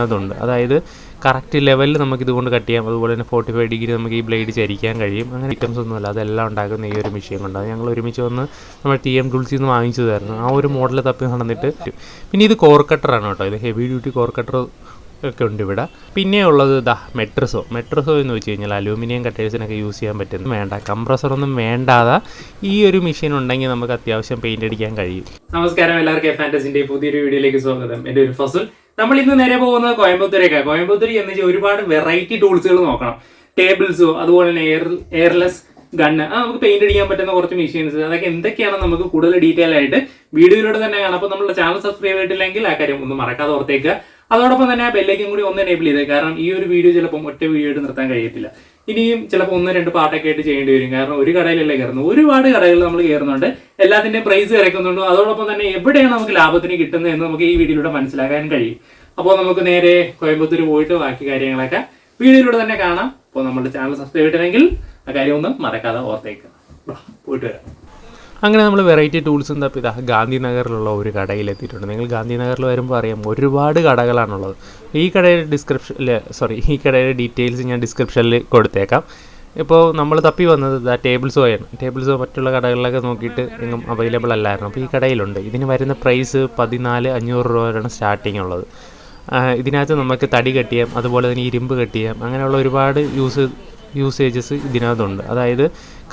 അതുണ്ട് അതായത് കറക്റ്റ് ലെവലിൽ നമുക്ക് ഇതുകൊണ്ട് കട്ട് ചെയ്യാം. അതുപോലെ തന്നെ ഫോർട്ടി ഫൈവ് ഡിഗ്രി നമുക്ക് ഈ ബ്ലേഡ് ചരിക്കാൻ കഴിയും. അങ്ങനെ ഐറ്റംസ് ഒന്നുമല്ല. അതെല്ലാം ഉണ്ടാക്കുന്ന ഈ ഒരു മെഷീൻ അത് ഞങ്ങൾ ഒരുമിച്ച് വന്ന് നമ്മൾ ടി എം ടൂൾസിൽ നിന്ന് വാങ്ങിച്ചതായിരുന്നു ആ ഒരു മോഡൽ തപ്പി നടന്നിട്ട് പിന്നെ ഇത് കോർ കട്ടറാണ് കേട്ടോ. ഇത് ഹെവി ഡ്യൂട്ടി കോർ കട്ടർ ഒക്കെ ഉണ്ട് ഇവിടെ. പിന്നെ ഉള്ളത് ഇതാ മെട്രസോ മെട്രസോ എന്ന് വെച്ച് കഴിഞ്ഞാൽ അലൂമിനിയം കട്ടേഴ്സിനൊക്കെ യൂസ് ചെയ്യാൻ പറ്റുന്നു വേണ്ട. കംപ്രസറൊന്നും വേണ്ടാതെ ഈ ഒരു മെഷീൻ ഉണ്ടെങ്കിൽ നമുക്ക് അത്യാവശ്യം പെയിന്റ് അടിക്കാൻ കഴിയും. നമസ്കാരം. എല്ലാവർക്കും പുതിയൊരു വീഡിയോയിലേക്ക് സ്വാഗതം. എന്റെ ഒരു ഫസുൽ. നമ്മൾ ഇന്ന് നേരെ പോകുന്നത് കോയമ്പത്തൂരേക്കാണ് കോയമ്പത്തൂർ എന്ന് വെച്ചാൽ ഒരുപാട് വെറൈറ്റി ടൂൾസുകൾ നോക്കണം. ടേബിൾസോ അതുപോലെ തന്നെ എയർ എയർലെസ് ഗണ്ണ് ആ നമുക്ക് പെയിന്റ് അടിക്കാൻ പറ്റുന്ന കുറച്ച് മെഷീൻസ് അതൊക്കെ എന്തൊക്കെയാണെന്ന് നമുക്ക് കൂടുതൽ ഡീറ്റെയിൽ ആയിട്ട് വീഡിയോയിലൂടെ തന്നെ കാണാം. അപ്പോൾ നമ്മുടെ ചാനൽ സബ്സ്ക്രൈബ് ചെയ്തിട്ടില്ലെങ്കിൽ ആ കാര്യം ഒന്ന് മറക്കാതെ ഓർത്തേക്കുക. അതോടൊപ്പം തന്നെ ആ ബെല്ലേക്കും കൂടി ഒന്ന് എനേബിൾ ചെയ്തേ. കാരണം ഈ ഒരു വീഡിയോ ചിലപ്പോൾ ഒറ്റ വീഡിയോ ആയിട്ട് നിർത്താൻ കഴിയത്തില്ല. ഇനിയും ചിലപ്പോൾ ഒന്ന് രണ്ട് പാട്ടൊക്കെ ആയിട്ട് ചെയ്യേണ്ടി വരും. കാരണം ഒരു കടയിലല്ലേ കയറുന്നത്? ഒരുപാട് കടകൾ നമ്മൾ കയറുന്നുണ്ട്. എല്ലാത്തിന്റെയും പ്രൈസ് ഇറക്കുന്നുണ്ടോ. അതോടൊപ്പം തന്നെ എവിടെയാണ് നമുക്ക് ലാഭത്തിന് കിട്ടുന്നത് എന്ന് നമുക്ക് ഈ വീഡിയോയിലൂടെ മനസ്സിലാക്കാൻ കഴിയും. അപ്പോൾ നമുക്ക് നേരെ കോയമ്പത്തൂർ പോയിട്ട് ബാക്കി കാര്യങ്ങളൊക്കെ വീഡിയോയിലൂടെ തന്നെ കാണാം. അപ്പോൾ നമ്മുടെ ചാനൽ സബ്സ്ക്രൈബ് ചെയ്തിട്ടുണ്ടെങ്കിൽ ആ കാര്യം ഒന്ന് മറക്കാതെ ഓർത്തേക്കുക പോയിട്ട് വരാം. അങ്ങനെ നമ്മൾ വെറൈറ്റി ടൂൾസ് ടൂൾസും തപ്പി ഇതാ ഗാന്ധിനഗറിലുള്ള ഒരു കടയിൽ എത്തിയിട്ടുണ്ട് നിങ്ങൾ ഗാന്ധിനഗറിൽ വരുമ്പോൾ അറിയാം ഒരുപാട് കടകളാണുള്ളത്. ഈ കടയുടെ ഡിസ്ക്രിപ്ഷൻ സോറി ഈ കടയുടെ ഡീറ്റെയിൽസ് ഞാൻ ഡിസ്ക്രിപ്ഷനിൽ കൊടുത്തേക്കാം. ഇപ്പോൾ നമ്മൾ തപ്പി വന്നത് ഇതാ ടേബിൾസ് ആണ് ടേബിൾസ് മറ്റുള്ള കടകളിലൊക്കെ നോക്കിയിട്ട് എങ്ങും അവൈലബിൾ അല്ലായിരുന്നു. അപ്പോൾ ഈ കടയിലുണ്ട്. ഇതിന് വരുന്ന പ്രൈസ് പതിനാല് അഞ്ഞൂറ് രൂപ വരെയാണ് സ്റ്റാർട്ടിംഗ് ഉള്ളത്. ഇതിനകത്ത് നമുക്ക് തടി കെട്ടിയാം അതുപോലെ തന്നെ ഇരുമ്പ് കെട്ടിയാം അങ്ങനെയുള്ള ഒരുപാട് യൂസ് യൂസേജസ് ഇതിനകത്തുണ്ട്. അതായത്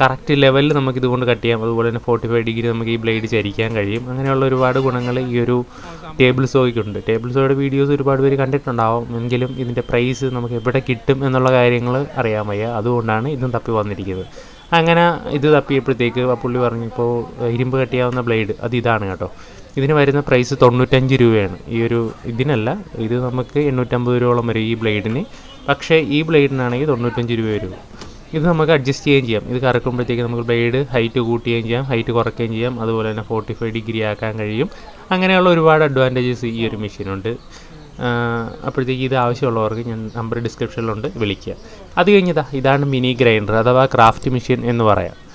കറക്റ്റ് ലെവലിൽ നമുക്ക് ഇതുകൊണ്ട് കട്ട് ചെയ്യാം. അതുപോലെ തന്നെ ഫോർട്ടി ഫൈവ് ഡിഗ്രി നമുക്ക് ഈ ബ്ലേഡ് ചരിക്കാൻ കഴിയും. അങ്ങനെയുള്ള ഒരുപാട് ഗുണങ്ങൾ ഈ ഒരു ടേബിൾ സോയ്ക്കുണ്ട് ടേബിൾ സോയുടെ വീഡിയോസ് ഒരുപാട് പേര് കണ്ടിട്ടുണ്ടാവും. എങ്കിലും ഇതിന്റെ പ്രൈസ് നമുക്ക് എവിടെ കിട്ടും എന്നുള്ള കാര്യങ്ങൾ അറിയാൻ വയ്യ. അതുകൊണ്ടാണ് ഇതും തപ്പി വന്നിരിക്കുന്നത്. അങ്ങനെ ഇത് തപ്പിയപ്പോഴത്തേക്ക് ആ പുള്ളി പറഞ്ഞപ്പോൾ ഇരുമ്പ് കട്ടിയാവുന്ന ബ്ലേഡ് അത് ഇതാണ് കേട്ടോ. ഇതിന് വരുന്ന പ്രൈസ് തൊണ്ണൂറ്റഞ്ച് രൂപയാണ്. ഈ ഒരു ഇതിനല്ല ഇത് നമുക്ക് എണ്ണൂറ്റമ്പത് രൂപയോളം വരും ഈ ബ്ലേഡിന് പക്ഷേ ഈ ബ്ലേഡിനാണെങ്കിൽ തൊണ്ണൂറ്റഞ്ച് രൂപ വരും. ഇത് നമുക്ക് അഡ്ജസ്റ്റ് ചെയ്യുകയും ചെയ്യാം. ഇത് കറക്കുമ്പോഴത്തേക്ക് നമുക്ക് ബ്ലേഡ് ഹൈറ്റ് കൂട്ടുകയും ചെയ്യാം ഹൈറ്റ് കുറയ്ക്കുകയും ചെയ്യാം അതുപോലെ തന്നെ ഫോർട്ടി ഫൈവ് ഡിഗ്രി ആക്കാൻ കഴിയും. അങ്ങനെയുള്ള ഒരുപാട് അഡ്വാന്റേജസ് ഈ ഒരു മെഷീനുണ്ട്. അപ്പോഴത്തേക്ക് ഇത് ആവശ്യമുള്ളവർക്ക് ഞാൻ നമ്പർ ഡിസ്ക്രിപ്ഷനിലുണ്ട് വിളിക്കുക അത് കഴിഞ്ഞതാ ഇതാണ് മിനി ഗ്രൈൻഡർ അഥവാ ക്രാഫ്റ്റ് മെഷീൻ എന്ന് പറയാം.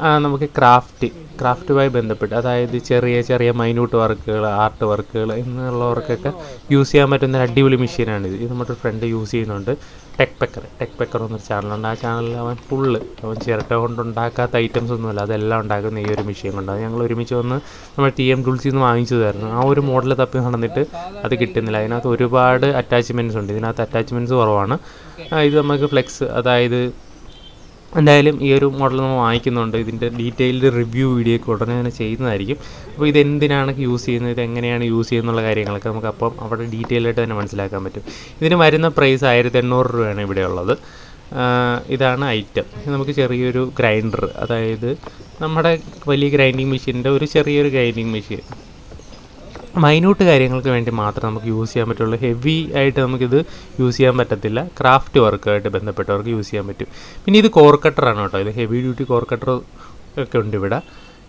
നമുക്ക് ക്രാഫ്റ്റ് ക്രാഫ്റ്റുമായി ബന്ധപ്പെട്ട് അതായത് ചെറിയ ചെറിയ മൈന്യൂട്ട് വർക്കുകൾ ആർട്ട് വർക്കുകൾ എന്നുള്ളവർക്കൊക്കെ യൂസ് ചെയ്യാൻ പറ്റുന്ന ഒരു അടിപൊളി മെഷീനാണിത് ഇത് നമ്മുടെ ഫ്രണ്ട് യൂസ് ചെയ്യുന്നുണ്ട്. ടെക് പെക്കർ ടെക് പെക്കർ എന്നൊരു ചാനലുണ്ട് ആ ചാനലിൽ അവൻ ഫുള്ള് അവൻ ചിരട്ട കൊണ്ടുണ്ടാക്കാത്ത ഐറ്റംസ് ഒന്നുമില്ല. അതെല്ലാം ഉണ്ടാക്കുന്ന ഈ ഒരു മെഷീൻ കൊണ്ട്. അത് ഞങ്ങൾ ഒരുമിച്ച് വന്ന് നമ്മൾ ടി എം ടൂൾസിൽ നിന്ന് വാങ്ങിച്ചതായിരുന്നു. ആ ഒരു മോഡൽ തപ്പി നടന്നിട്ട് അത് കിട്ടുന്നില്ല. അതിനകത്ത് ഒരുപാട് അറ്റാച്ച്മെന്റ്സ് ഉണ്ട്. ഇതിനകത്ത് അറ്റാച്ച്മെന്റ്സ് കുറവാണ്. ഇത് നമുക്ക് ഫ്ലെക്സ് അതായത് എന്തായാലും ഈ ഒരു മോഡൽ നമ്മൾ വാങ്ങിക്കുന്നുണ്ട്. ഇതിന്റെ ഡീറ്റെയിൽഡ് റിവ്യൂ വീഡിയോ ഒക്കെ ഉടനെ തന്നെ ചെയ്യുന്നതായിരിക്കും. അപ്പോൾ ഇത് എന്തിനാണ് യൂസ് ചെയ്യുന്നത്? ഇത് എങ്ങനെയാണ് യൂസ് ചെയ്യുന്നുള്ള കാര്യങ്ങളൊക്കെ നമുക്ക് അപ്പം അവിടെ ഡീറ്റെയിൽ ആയിട്ട് തന്നെ മനസ്സിലാക്കാൻ പറ്റും. ഇതിന് വരുന്ന പ്രൈസ് ആയിരത്തി എണ്ണൂറ് രൂപയാണ് ഇവിടെ ഉള്ളത്. ഇതാണ് ഐറ്റം നമുക്ക് ചെറിയൊരു ഗ്രൈൻഡർ അതായത് നമ്മുടെ വലിയ ഗ്രൈൻഡിങ് മെഷീനിന്റെ ഒരു ചെറിയൊരു ഗ്രൈൻഡിങ് മെഷീൻ മൈന്യൂട്ട് കാര്യങ്ങൾക്ക് വേണ്ടി മാത്രം നമുക്ക് യൂസ് ചെയ്യാൻ പറ്റുള്ളൂ. ഹെവി ആയിട്ട് നമുക്കിത് യൂസ് ചെയ്യാൻ പറ്റത്തില്ല. ക്രാഫ്റ്റ് വർക്കുമായിട്ട് ബന്ധപ്പെട്ടവർക്ക് യൂസ് ചെയ്യാൻ പറ്റും. പിന്നെ ഇത് കോർ കട്ടറാണ് കേട്ടോ. ഇത് ഹെവി ഡ്യൂട്ടി കോർ കട്ടർ ഒക്കെ ഉണ്ട് ഇവിടെ.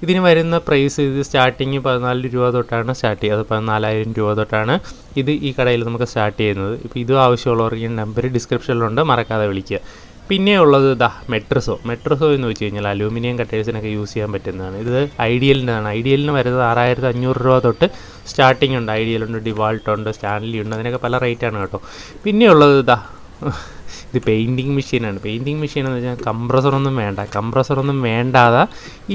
ഇതിന് വരുന്ന പ്രൈസ് ഇത് സ്റ്റാർട്ടിങ് പതിനാല് രൂപ തൊട്ടാണ് സ്റ്റാർട്ട് ചെയ്യുന്നത് പതിനാലായിരം രൂപ തൊട്ടാണ് ഇത് ഈ കടയിൽ നമുക്ക് സ്റ്റാർട്ട് ചെയ്യുന്നത്. ഇപ്പോൾ ഇത് ആവശ്യമുള്ളവർക്ക് ഈ നമ്പർ ഡിസ്ക്രിപ്ഷനിലുണ്ട് മറക്കാതെ വിളിക്കുക. പിന്നെ ഉള്ളത് ഇതാ മെട്രസോ. മെട്രസോ എന്ന് വെച്ച് കഴിഞ്ഞാൽ അലൂമിനിയം കട്ടേഴ്സിനൊക്കെ യൂസ് ചെയ്യാൻ പറ്റുന്നതാണ്. ഇത് ഐഡിയലിന്റെതാണ്. ഐഡിയലിന് വരുന്നത് ആറായിരത്തി അഞ്ഞൂറ് രൂപ തൊട്ട് സ്റ്റാർട്ടിംഗ് ഉണ്ട്. ഐഡിയലുണ്ട് ഡിവാൾട്ട് ഉണ്ട് സ്റ്റാൻലി ഉണ്ട് അതിനൊക്കെ പല റേറ്റാണ് കേട്ടോ. പിന്നെ ഉള്ളത് ഇതാ ഇത് പെയിന്റിങ് മെഷീനാണ് പെയിന്റിങ് മെഷീൻ എന്ന് വെച്ചാൽ കംപ്രസറൊന്നും വേണ്ട. കംപ്രസറൊന്നും വേണ്ടാതെ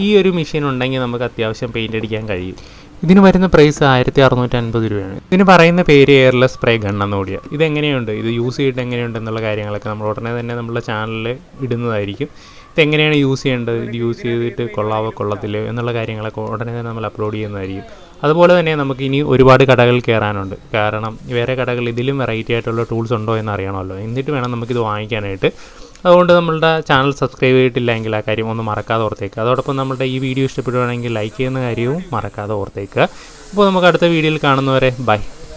ഈ ഒരു മെഷീൻ ഉണ്ടെങ്കിൽ നമുക്ക് അത്യാവശ്യം പെയിന്റ് അടിക്കാൻ കഴിയും. ഇതിന് വരുന്ന പ്രൈസ് ആയിരത്തി അറുന്നൂറ്റി അൻപത് രൂപയാണ്. ഇതിന് പറയുന്ന പേര് എയർലെസ് സ്പ്രേ ഗൺ കൂടിയ. ഇതെങ്ങനെയുണ്ട്? ഇത് യൂസ് ചെയ്തിട്ട് എങ്ങനെയുണ്ട് എന്നുള്ള കാര്യങ്ങളൊക്കെ നമ്മൾ ഉടനെ തന്നെ നമ്മുടെ ചാനലിൽ ഇടുന്നതായിരിക്കും. ഇതെങ്ങനെയാണ് യൂസ് ചെയ്യേണ്ടത്? ഇത് യൂസ് ചെയ്തിട്ട് കൊള്ളാവോ കൊള്ളത്തില്ല എന്നുള്ള കാര്യങ്ങളൊക്കെ ഉടനെ തന്നെ നമ്മൾ അപ്ലോഡ് ചെയ്യുന്നതായിരിക്കും. അതുപോലെ തന്നെ നമുക്ക് ഇനി ഒരുപാട് കടകൾ കയറാനുണ്ട് കാരണം വേറെ കടകൾ ഇതിലും വെറൈറ്റി ആയിട്ടുള്ള ടൂൾസ് ഉണ്ടോ എന്ന് അറിയണമല്ലോ. എന്നിട്ട് വേണം നമുക്കിത് വാങ്ങിക്കാനായിട്ട്. അതുകൊണ്ട് നമ്മളുടെ ചാനൽ സബ്സ്ക്രൈബ് ചെയ്തിട്ടില്ലെങ്കിൽ ആ കാര്യം ഒന്ന് മറക്കാതെ ഓർത്തേക്കുക അതോടൊപ്പം നമ്മുടെ ഈ വീഡിയോ ഇഷ്ടപ്പെടുവാണെങ്കിൽ ലൈക്ക് ചെയ്യുന്ന കാര്യവും മറക്കാതെ ഓർത്തേക്കുക അപ്പോൾ നമുക്ക് അടുത്ത വീഡിയോയിൽ കാണുന്നവരെ ബൈ